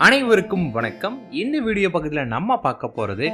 அனைவருக்கும் வணக்கம். இந்த வீடியோ பக்கத்தில் நம்ம பார்க்க போறது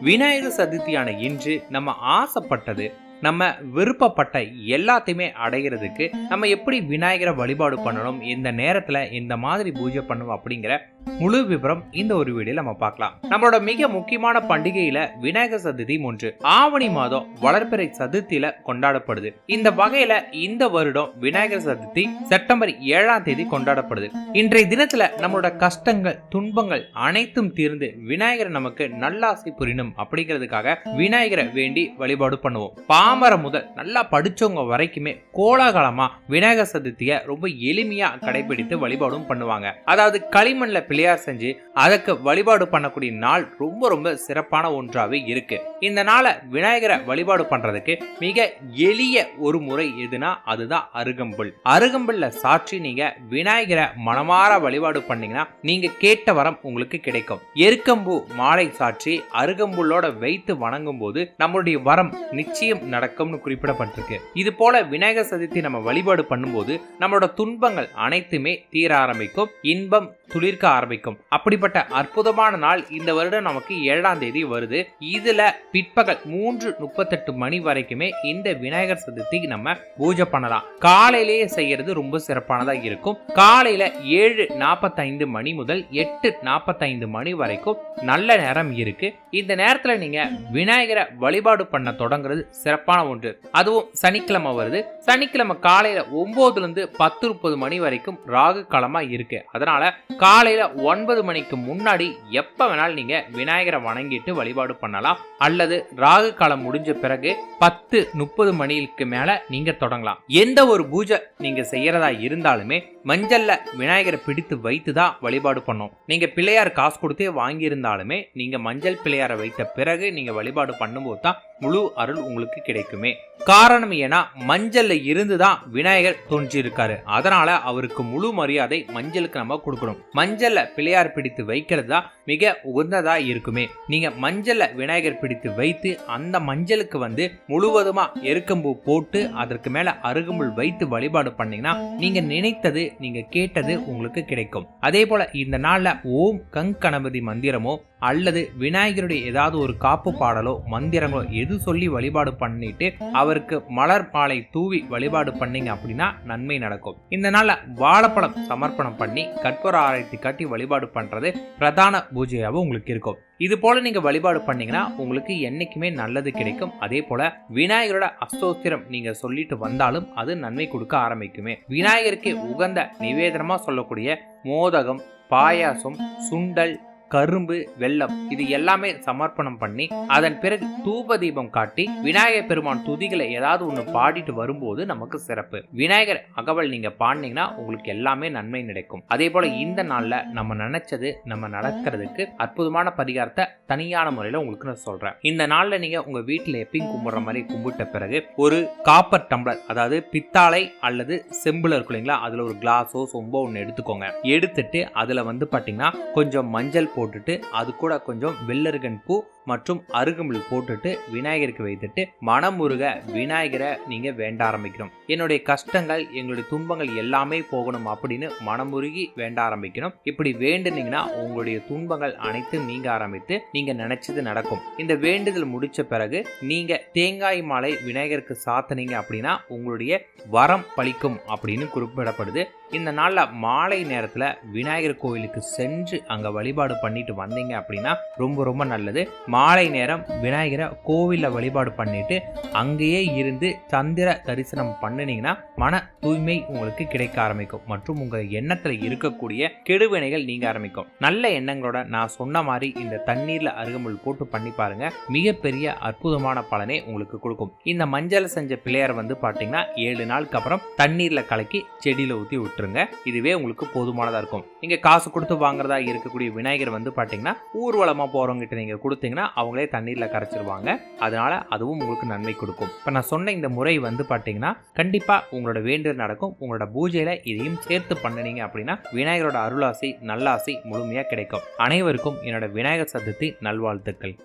விநாயகர் சதுர்த்தியான இன்று நம்ம ஆசைப்பட்டது நம்ம விருப்பப்பட்ட எல்லாத்தையுமே அடைகிறதுக்கு நம்ம எப்படி விநாயகரை வழிபாடு பண்ணணும் இந்த நேரத்துல இந்த மாதிரி பூஜை பண்ணணும் அப்படிங்கிற முழு விவரம் இந்த ஒரு வீடியோ நம்ம பார்க்கலாம். நம்மளோட மிக முக்கியமான பண்டிகையில விநாயகர் சதுர்த்தி ஒன்று ஆவணி மாதம் வளர்பிறை சதுர்த்தியில கொண்டாடப்படுது. இந்த வகையில இந்த வருடம் விநாயகர் சதுர்த்தி செப்டம்பர் ஏழாம் தேதி கொண்டாடப்படுது. இன்றைய தினத்துல நம்மளோட கஷ்டங்கள் துன்பங்கள் அனைத்தும் தீர்ந்து விநாயகர் நமக்கு நல்லாசை புரியணும் அப்படிங்கிறதுக்காக விநாயகரை வேண்டி வழிபாடு பண்ணுவோம். பாமர முதல் நல்லா படிச்சவங்க வரைக்குமே கோலாகலமா விநாயகர் சதுர்த்தியை ரொம்ப எளிமையா கடைபிடித்து வழிபாடும் பண்ணுவாங்க. அதாவது களிமண்ல பிள்ளையார் செஞ்சு அதற்கு வழிபாடு பண்ணக்கூடிய நாள் ரொம்ப ரொம்ப சிறப்பான ஒன்றாவே இருக்கு. இந்த நாளை விநாயகரை வழிபாடு பண்றதுக்கு மிக எளிய ஒரு முறை எதுனா அதுதான் அருகம்புல். அருகம்புல்ல சாற்றி நீங்க விநாயகரை மனமாற வழிபாடு பண்ணீங்கன்னா நீங்க கேட்ட வரம் உங்களுக்கு கிடைக்கும். எருக்கம்பூ மாலை சாற்றி அருகம்புல்லோட வைத்து வணங்கும் போது நம்மளுடைய வரம் நிச்சயம் நடக்கும்னு குறிப்பிடப்பட்டிருக்கு. இது போல விநாயகர் சதுர்த்தி நம்ம வழிபாடு பண்ணும்போது நம்மளோட துன்பங்கள் அனைத்துமே தீர ஆரம்பிக்கும். இன்பம் துளிர்க்க ஆரம்பிக்கும் அப்படிப்பட்ட அற்புதமான நாள் இந்த வருடம் நமக்கு ஏழாம் தேதி வருது. இதுல பிற்பகல் மூன்று முப்பத்தெட்டு மணி வரைக்குமே இந்த விநாயகர் சதுர்த்தி நம்ம பூஜை பண்ணலாம். காலையிலேயே செய்யறது ரொம்ப சிறப்பானதா இருக்கும். காலையில ஏழு நாற்பத்தைந்து மணி முதல் எட்டு நாற்பத்தைந்து மணி வரைக்கும் நல்ல நேரம் இருக்கு. இந்த நேரத்துல நீங்க விநாயகரை வழிபாடு பண்ண தொடங்குறது சிறப்பான ஒன்று. அதுவும் சனிக்கிழமை வருது. சனிக்கிழமை காலையில ஒன்பதுல இருந்து பத்து முப்பது மணி வரைக்கும் ராகு காலமா இருக்கு. அதனால காலையில ஒன்பது மணிக்கு முன்னாடி எப்ப வேணாலும் நீங்க விநாயகரை வணங்கிட்டு வழிபாடு பண்ணலாம். அல்லது ராகு காலம் முடிஞ்ச பிறகு பத்து முப்பது மணிக்கு மேல நீங்க தொடங்கலாம். எந்த ஒரு பூஜை நீங்க செய்யறதா இருந்தாலுமே மஞ்சள்ல விநாயகரை பிடித்து வைத்து தான் வழிபாடு பண்ணோம். நீங்க பிள்ளையார் காசு கொடுத்தே வாங்கியிருந்தாலுமே நீங்க மஞ்சள் பிள்ளையாரை வைத்த பிறகு நீங்க வழிபாடு பண்ணும்போது தான் முழு அருள் உங்களுக்கு கிடைக்குமே. காரணம் ஏன்னா மஞ்சள்ல இருந்து தான் விநாயகர் தோன்றியிருக்காரு. அதனால அவருக்கு முழு மரியாதை மஞ்சளுக்கு நம்ம கொடுக்கணும். மஞ்சள் மஞ்சளை பிள்ளையார் பிடித்து வைக்கிறது தான் மிக உகந்ததாக இருக்குமே. நீங்க மஞ்சளை விநாயகர் பிடித்து வைத்து அந்த மஞ்சளுக்கு வந்து முழுவதுமா எருக்கம்பூ போட்டு அதற்கு மேல அருகம்புல் வைத்து வழிபாடு பண்ணீங்கன்னா நீங்க நினைத்தது நீங்க கேட்டது உங்களுக்கு கிடைக்கும். அதே போல இந்த நாள்ல ஓம் கங் கணபதி மந்திரமோ அல்லது விநாயகருடைய ஏதாவது ஒரு காப்பு பாடலோ மந்திரங்களோ எது சொல்லி வழிபாடு பண்ணிட்டு அவருக்கு மலர் மாலை தூவி வழிபாடு பண்ணீங்க அப்படின்னா நன்மை நடக்கும். இந்த நாளில் வாழைப்பழம் சமர்ப்பணம் பண்ணி கற்பூர ஆராய்ச்சி காட்டி வழிபாடு பண்றது பிரதான பூஜையாகவும் உங்களுக்கு இருக்கும். இது போல நீங்க வழிபாடு பண்ணீங்கன்னா உங்களுக்கு என்னைக்குமே நல்லது கிடைக்கும். அதே போல விநாயகரோட அஸ்தோத்திரம் நீங்க சொல்லிட்டு வந்தாலும் அது நன்மை கொடுக்க ஆரம்பிக்குமே. விநாயகருக்கு உகந்த நிவேதனமா சொல்லக்கூடிய மோதகம் பாயாசம் சுண்டல் கரும்பு வெள்ளம் இது எல்லாமே சமர்ப்பணம் பண்ணி அதன் பிறகு தூப தீபம் காட்டி விநாயகர் பெருமான் துதிகளை ஏதாவது ஒன்று பாடிட்டு வரும்போது நமக்கு சிறப்பு. விநாயகர் அகவல் நீங்க பாடினீங்கன்னா உங்களுக்கு எல்லாமே நன்மை கிடைக்கும் அதே போல இந்த நாள்ல நம்ம நினைச்சது நம்ம நடக்கிறதுக்கு அற்புதமான பரிகாரத்தை தனியான முறையில உங்களுக்கு நான் சொல்றேன். இந்த நாள்ல நீங்க உங்க வீட்டுல எப்பயும் கும்பிடுற மாதிரி கும்பிட்ட பிறகு ஒரு காப்பர் டம்ளர் அதாவது பித்தாளை அல்லது செம்புல இருக்கும் இல்லைங்களா அதுல ஒரு கிளாஸோ சொம்போ ஒன்று எடுத்துக்கோங்க. எடுத்துட்டு அதுல வந்து பாத்தீங்கன்னா கொஞ்சம் மஞ்சள் போட்டுட்டு அது கூட கொஞ்சம் வெள்ளருகன் பூ மற்றும் அருகம்புல் போட்டுட்டு விநாயகருக்கு வைத்துட்டு மனமுருக விநாயகரை நீங்க வேண்ட ஆரம்பிக்கணும் என்னுடைய கஷ்டங்கள் எங்களுடைய துன்பங்கள் எல்லாமே போகணும் அப்படின்னு மனமுருகி வேண்ட ஆரம்பிக்கணும் இப்படி வேண்டுனீங்கன்னா உங்களுடைய துன்பங்கள் அனைத்தும் நீங்க ஆரம்பித்து நீங்க நினைச்சது நடக்கும். இந்த வேண்டுதல் முடிச்ச பிறகு நீங்க தேங்காய் மாலை விநாயகருக்கு சாத்தினீங்க அப்படின்னா உங்களுடைய வரம் பழிக்கும் அப்படின்னு குறிப்பிடப்படுது. இந்த நாளில் மாலை நேரத்தில் விநாயகர் கோவிலுக்கு சென்று அங்கே வழிபாடு பண்ணிட்டு வந்தீங்க அப்படின்னா ரொம்ப ரொம்ப நல்லது. மாலை நேரம் விநாயகரை கோவிலில் வழிபாடு பண்ணிட்டு அங்கேயே இருந்து சந்திர தரிசனம் பண்ணினீங்கன்னா மன தூய்மை உங்களுக்கு கிடைக்க ஆரம்பிக்கும் மற்றும் உங்கள் எண்ணத்தில் இருக்கக்கூடிய கெடுவினைகள் நீங்க ஆரம்பிக்கும். நல்ல எண்ணங்களோட நான் சொன்ன மாதிரி இந்த தண்ணீரில் அருகம்புல் போட்டு பண்ணி பாருங்க. மிகப்பெரிய அற்புதமான பலனை உங்களுக்கு கொடுக்கும். இந்த மஞ்சள் செஞ்ச பிள்ளையார் வந்து பார்த்தீங்கன்னா ஏழு நாளுக்கு அப்புறம் தண்ணீரில் கலக்கி செடியில் ஊற்றி விட்டுருங்க. இதுவே உங்களுக்கு போதுமானதாக இருக்கும். நீங்கள் காசு கொடுத்து வாங்குறதா இருக்கக்கூடிய விநாயகர் வந்து பார்த்தீங்கன்னா ஊர்வலமாக போகிறவங்கிட்ட நீங்கள் கொடுத்தீங்கன்னா அவங்களே தண்ணீரில் கரைச்சிருவாங்க. அதனால அதுவும் உங்களுக்கு நன்மை கொடுக்கும். இப்போ நான் சொன்ன இந்த முறை வந்து பார்த்தீங்கன்னா கண்டிப்பாக உங்களோட வேண்டுதல் நடக்கும். உங்களோட பூஜையில் இதையும் சேர்த்து பண்ணினீங்க அப்படின்னா விநாயகரோட அருளாசி நல்லாசி முழுமையாக கிடைக்கும். அனைவருக்கும் என்னோட விநாயகர் சதுர்த்தி நல்வாழ்த்துக்கள்.